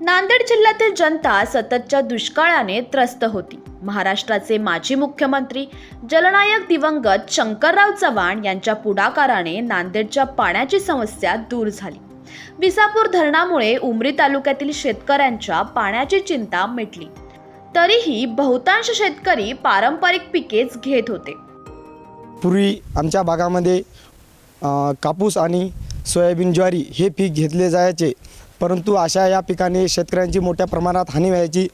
नांदेड जिल्ह्यातील जनता सततच्या दुष्काळाने त्रस्त होती. महाराष्ट्राचे माजी मुख्यमंत्री जलनायक दिवंगत शंकरराव चव्हाण यांच्या पुढाकाराने नांदेडच्या पाण्याची समस्या दूर झाली. विसापूर धरणामुळे उमरी तालुक्यातील शेतकऱ्यांच्या पाण्याची चिंता मिटली. तरीही बहुतांश शेतकरी पारंपरिक पिकेच घेत होते. पूर्वी आमच्या भागामध्ये कापूस आणि सोयाबीन ज्वारी हे पीक घेतले जायचे. परंतु अशा या पिकाने शेतकऱ्यांची मोठ्या प्रमाणात हानी व्हायची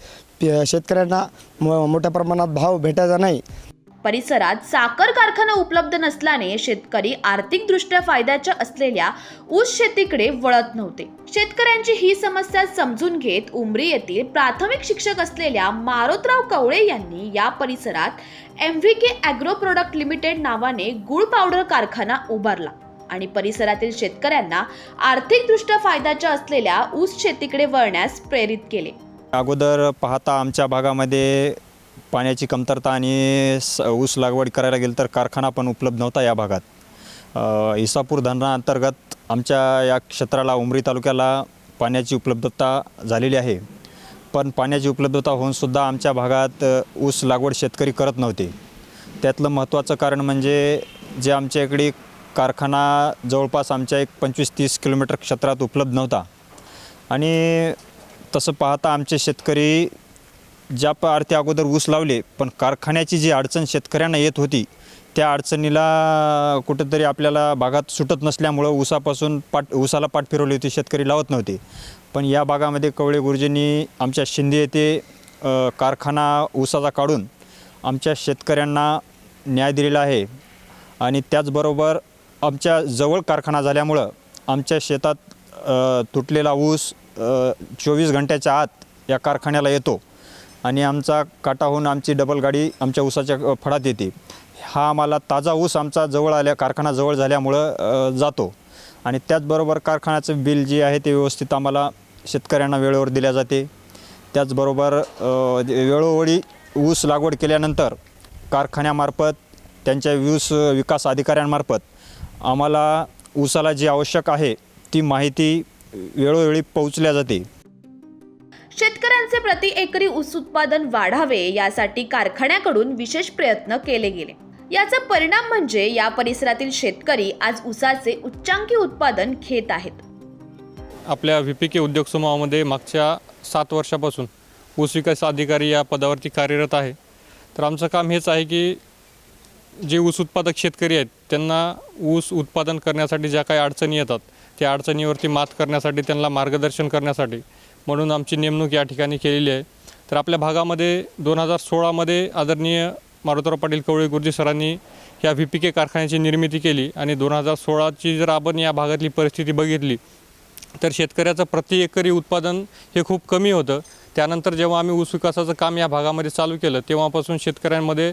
शेतकऱ्यांना मोठ्या प्रमाणात भाव भेटायचा नाही. परिसरात साखर कारखाना उपलब्ध नसल्याने शेतकरी आर्थिकदृष्ट्या फायद्याच्या असलेल्या ऊस शेतीकडे वळत नव्हते. शेतकऱ्यांची ही समस्या समजून घेत उमरी येथील प्राथमिक शिक्षक असलेल्या मारोतराव कवळे यांनी या परिसरात M V K agro product limited नावाने गुळ पावडर कारखाना उभारला. आणि परिसरातील शेतकऱ्यांना आर्थिकदृष्ट्या फायद्याच्या असलेल्या ऊस शेतीकडे वळण्यास प्रेरित केले. अगोदर पाहता आमच्या भागामध्ये पाण्याची कमतरता आणि स ऊस लागवड करायला गेलं तर कारखाना पण उपलब्ध नव्हता या भागात. इसापूर धरणाअंतर्गत आमच्या या क्षेत्राला उमरी तालुक्याला पाण्याची उपलब्धता झालेली आहे. पण पाण्याची उपलब्धता होऊनसुद्धा आमच्या भागात ऊस लागवड शेतकरी करत नव्हते. त्यातलं महत्त्वाचं कारण म्हणजे जे आमच्या इकडे कारखाना जवळपास आमच्या एक पंचवीस तीस किलोमीटर क्षेत्रात उपलब्ध नव्हता. आणि तसं पाहता आमचे शेतकरी ज्या प अर्थी अगोदर ऊस लावले पण कारखान्याची जी अडचण शेतकऱ्यांना येत होती त्या अडचणीला कुठंतरी आपल्याला भागात सुटत नसल्यामुळं ऊसापासून पाट ऊसाला पाठ फिरवली होती शेतकरी लावत नव्हते. पण या भागामध्ये कवळे गुरुजींनी आमच्या शिंदे येथे कारखाना ऊसाचा काढून आमच्या शेतकऱ्यांना न्याय दिलेला आहे. आणि त्याचबरोबर आमच्या जवळ कारखाना झाल्यामुळं आमच्या शेतात तुटलेला ऊस चोवीस घंट्याच्या आत या कारखान्याला येतो आणि आमचा काटाहून आमची डबल गाडी आमच्या ऊसाच्या फडात येते. हा आम्हाला ताजा ऊस आमचा जवळ आल्या कारखाना जवळ झाल्यामुळं जातो. आणि त्याचबरोबर कारखान्याचं बिल जे आहे ते व्यवस्थित आम्हाला शेतकऱ्यांना वेळेवर दिल्या जाते. त्याचबरोबर वेळोवेळी ऊस लागवड केल्यानंतर कारखान्यामार्फत त्यांच्या ऊस विकास अधिकाऱ्यांमार्फत आम्हाला ऊसाला जी आवश्यक आहे ती माहिती वेळोवेळी पोहोचल्या जाते. शेतकऱ्यांचे प्रति एकरी ऊस उत्पादन वाढावे यासाठी कारखान्याकडून विशेष प्रयत्न केले गेले. याचा परिणाम म्हणजे या परिसरातील शेतकरी आज ऊसाचे उच्चांकी उत्पादन घेत आहेत. आपल्या व्ही पी के उद्योग समूहामध्ये मागच्या सात वर्षापासून ऊस विकास अधिकारी या पदावरती कार्यरत आहे. तर आमचं काम हेच आहे की जे ऊस उत्पादक शेतकरी आहेत त्यांना ऊस उत्पादन करण्यासाठी ज्या काही अडचणी येतात त्या अडचणीवरती मात करण्यासाठी त्यांना मार्गदर्शन करण्यासाठी म्हणून आमची नेमणूक या ठिकाणी केलेली आहे. तर आपल्या भागामध्ये दोन हजार सोळामध्ये आदरणीय मारुतराव पाटील कवळे गुरुजी सरांनी या व्ही पी के कारखान्याची निर्मिती केली आणि दोन हजार सोळाची जर आपण या भागातली परिस्थिती बघितली तर शेतकऱ्याचं प्रति एकरी उत्पादन हे खूप कमी होतं. त्यानंतर जेव्हा आम्ही ऊस विकासाचं काम या भागामध्ये चालू केलं तेव्हापासून शेतकऱ्यांमध्ये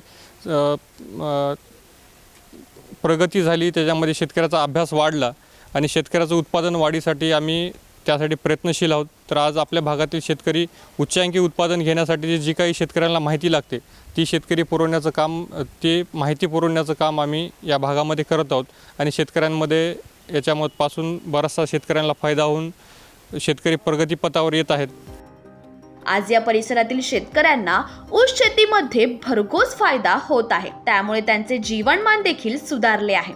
प्रगती झाली त्याच्यामध्ये शेतकऱ्याचा अभ्यास वाढला आणि शेतकऱ्याचं उत्पादन वाढीसाठी आम्ही त्यासाठी प्रयत्नशील आहोत. तर आज आपल्या भागातील शेतकरी उच्चांकी उत्पादन घेण्यासाठी जी काही शेतकऱ्यांना माहिती लागते ती शेतकरी पुरवण्याचं काम ती ते माहिती पुरवण्याचं काम आम्ही या भागामध्ये करत आहोत आणि शेतकऱ्यांमध्ये याच्यामधपासून बराचसा शेतकऱ्यांना फायदा होऊन शेतकरी प्रगतीपथावर येत आहेत. आज या परिसरातील शेतकऱ्यांना ऊस शेतीमध्ये भरघोस फायदा होत आहे. त्यामुळे त्यांचे जीवनमान देखील सुधारले आहे.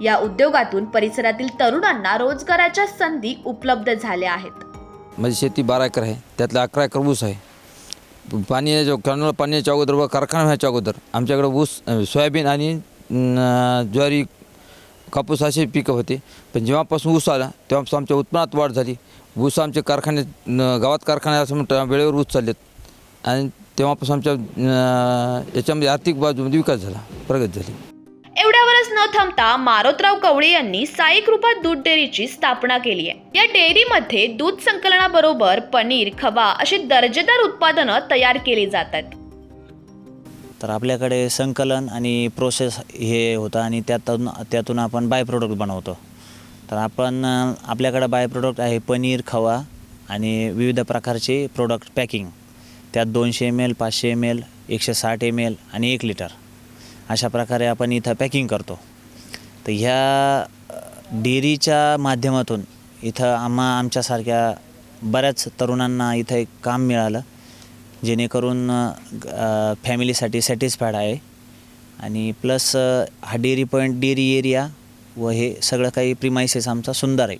या उद्योगातून परिसरातील तरुणांना रोजगाराच्या संधी उपलब्ध झाल्या आहेत. माझी शेती बारा एकर आहे. त्यातलं अकरा एकर ऊस आहे. पाणी याच्या कॅनल पाण्याच्या अगोदर व कारखाना व्हायच्या अगोदर आमच्याकडे ऊस सोयाबीन आणि ज्वारी कापूस असे पिकं होते. पण जेव्हापासून ऊस आला तेव्हापासून आमच्या उत्पन्नात वाढ झाली. ऊस आमच्या कारखान्यात न, गावात कारखाने असं म्हणतं वेळेवर ऊस चाललेत. आणि तेव्हापासून आमच्या याच्यामध्ये आर्थिक बाजूमध्ये विकास झाला प्रगती झाली. एवढ्यावरच न थांबता मारोतराव कवळे यांनी साई कृपा दूध डेअरीची स्थापना केली आहे. या डेअरीमध्ये दूध संकलनाबरोबर पनीर खवा अशी दर्जेदार उत्पादनं तयार केली जातात. तर आपल्याकडे संकलन आणि प्रोसेस हे होतं आणि त्यातून त्यातून आपण बाय प्रोडक्ट बनवतो. तर आपण आपल्याकडं बाय प्रोडक्ट आहे पनीर खवा आणि विविध प्रकारचे प्रोडक्ट पॅकिंग. त्यात दोनशे एम एल पाचशे एम एल एकशे साठ एम एल आणि एक लिटर. अशा प्रकारे आपण इथं पॅकिंग करतो. तर ह्या डेअरीच्या माध्यमातून इथं आम्हा आमच्यासारख्या बऱ्याच तरुणांना इथं एक काम मिळालं जेणेकरून फॅमिलीसाठी सॅटिस्फाईड आहे. आणि प्लस हा डेअरी पॉईंट डेअरी एरिया व हे सगळं काही प्रिमायसेस आमचा सुंदर आहे.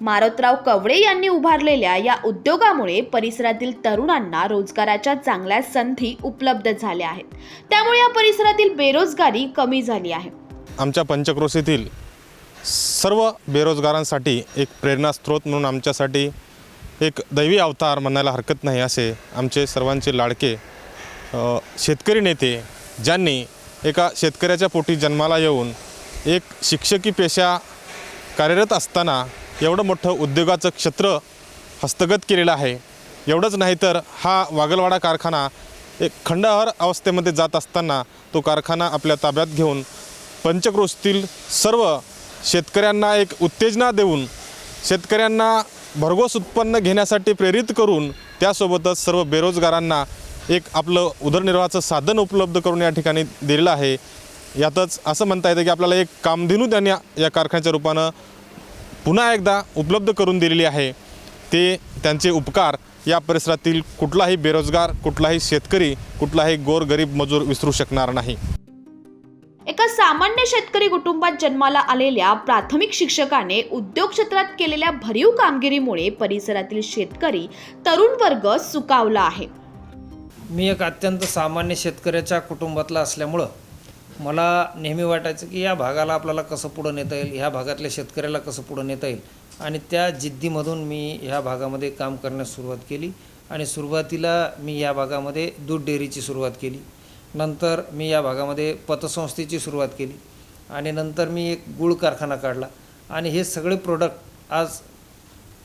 मारोतराव कवडे यांनी उभारलेल्या या उद्योगामुळे परिसरातील तरुणांना रोजगाराच्या चांगल्या संधी उपलब्ध झाल्या आहेत. त्यामुळे या परिसरातील बेरोजगारी कमी झाली आहे. आमच्या पंचक्रोशीतील सर्व बेरोजगारांसाठी एक प्रेरणास्त्रोत म्हणून आमच्यासाठी एक दैवी अवतार म्हणायला हरकत नाही असे आमचे सर्वांचे लाडके अ, शेतकरी नेते ज्यांनी एका शेतकऱ्याच्या पोटी जन्माला येऊन एक शिक्षकी पेशा कार्यरत असताना एवढं मोठं उद्योगाचं क्षेत्र हस्तगत केलेलं आहे. एवढंच नाही तर हा वागलवाडा कारखाना एक खंडहर अवस्थेमध्ये जात असताना तो कारखाना आपल्या ताब्यात घेऊन पंचक्रोशीतील सर्व शेतकऱ्यांना एक उत्तेजना देऊन शेतकऱ्यांना भरघोस उत्पन्न घेण्यासाठी प्रेरित करून त्यासोबतच सर्व बेरोजगारांना एक आपलं उदरनिर्वाहाचं साधन उपलब्ध करून या ठिकाणी दिलेलं आहे. यातच असं म्हणता येतं की आपल्याला एक कामधेनू त्यांनी या कारखान्याच्या रूपानं पुन्हा एकदा उपलब्ध करून दिलेली आहे. ते त्यांचे उपकार या परिसरातील कुठलाही बेरोजगार कुठलाही शेतकरी कुठलाही गोरगरीब मजूर विसरू शकणार नाही. एका सामान्य शेतकरी कुटुंबात जन्माला आलेल्या प्राथमिक शिक्षकाने उद्योग क्षेत्रात केलेल्या भरीव कामगिरीमुळे परिसरातील शेतकरी तरुण वर्ग सुकावला आहे. मी एक अत्यंत सामान्य शेतकऱ्याच्या कुटुंबातला असल्यामुळं मला नेहमी वाटायचं की या भागाला आपल्याला कसं पुढं नेता येईल ह्या भागातल्या शेतकऱ्याला कसं पुढं नेता येईल? आणि त्या जिद्दीमधून मी ह्या भागामध्ये काम करण्यास सुरुवात केली आणि सुरुवातीला मी या भागामध्ये दूध डेअरीची सुरुवात केली. नंतर मी या भागामध्ये पतसंस्थेची सुरुवात केली आणि नंतर मी एक गुळ कारखाना काढला. आणि हे सगळे प्रोडक्ट आज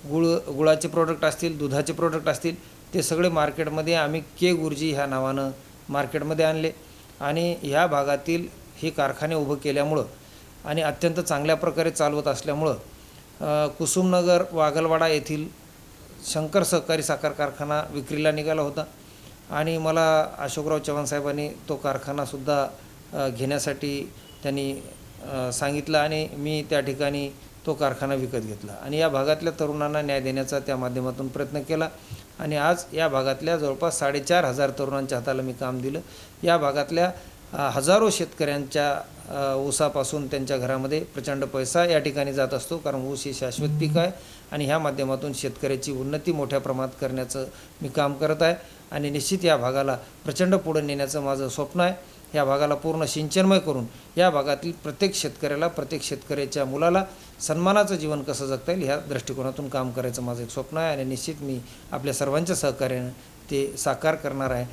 गुळ गुळाचे प्रोडक्ट असतील दुधाचे प्रोडक्ट असतील ते सगळे मार्केटमध्ये आम्ही के गुरुजी ह्या नावानं मार्केटमध्ये आणले. आणि ह्या भागातील हे कारखाने उभं केल्यामुळं आणि अत्यंत चांगल्या प्रकारे चालवत असल्यामुळं कुसुमनगर वागलवाडा येथील शंकर सहकारी साखर कारखाना विक्रीला निघाला होता. आणि मला अशोकराव चव्हाण साहेबांनी तो कारखानासुद्धा घेण्यासाठी त्यांनी सांगितलं आणि मी त्या ठिकाणी तो कारखाना विकत घेतला. आणि या भागातल्या तरुणांना न्याय देण्याचा त्या माध्यमातून प्रयत्न केला. आणि आज या भागातल्या जवळपास साडेचार हजार तरुणांच्या हाताला मी काम दिलं. या भागातल्या हजारो शेतकऱ्यांच्या ऊसापासून त्यांच्या घरामध्ये प्रचंड पैसा या ठिकाणी जात असतो. कारण ऊस हे शाश्वत पीक आहे आणि ह्या माध्यमातून शेतकऱ्याची उन्नती मोठ्या प्रमाणात करण्याचं मी काम करत आहे. आणि निश्चित या भागाला प्रचंड पुढे नेण्याचं माझं स्वप्न आहे. या भागाला पूर्ण सिंचनमय करून या भागातील प्रत्येक शेतकऱ्याला प्रत्येक शेतकऱ्याच्या मुलाला सन्मानाचं जीवन कसं जगता येईल ह्या दृष्टिकोनातून काम करायचं माझं एक स्वप्न आहे आणि निश्चित मी आपल्या सर्वांच्या सहकार्यानं ते साकार करणार आहे.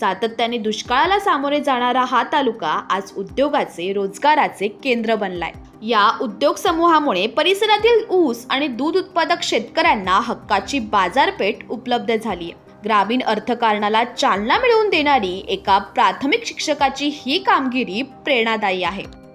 सातत्याने दुष्काळाला सामोरे जाणारा हा तालुका आज उद्योगाचे रोजगाराचे केंद्र बनलाय. या उद्योग समूहामुळे परिसरातील ऊस आणि दूध उत्पादक शेतकऱ्यांना हक्काची बाजारपेठ उपलब्ध झाली आहे ग्रामीण अर्थकारणाला चालना मिळवून देणारी एका प्राथमिक शिक्षकाची ही कामगिरी प्रेरणादायी आहे.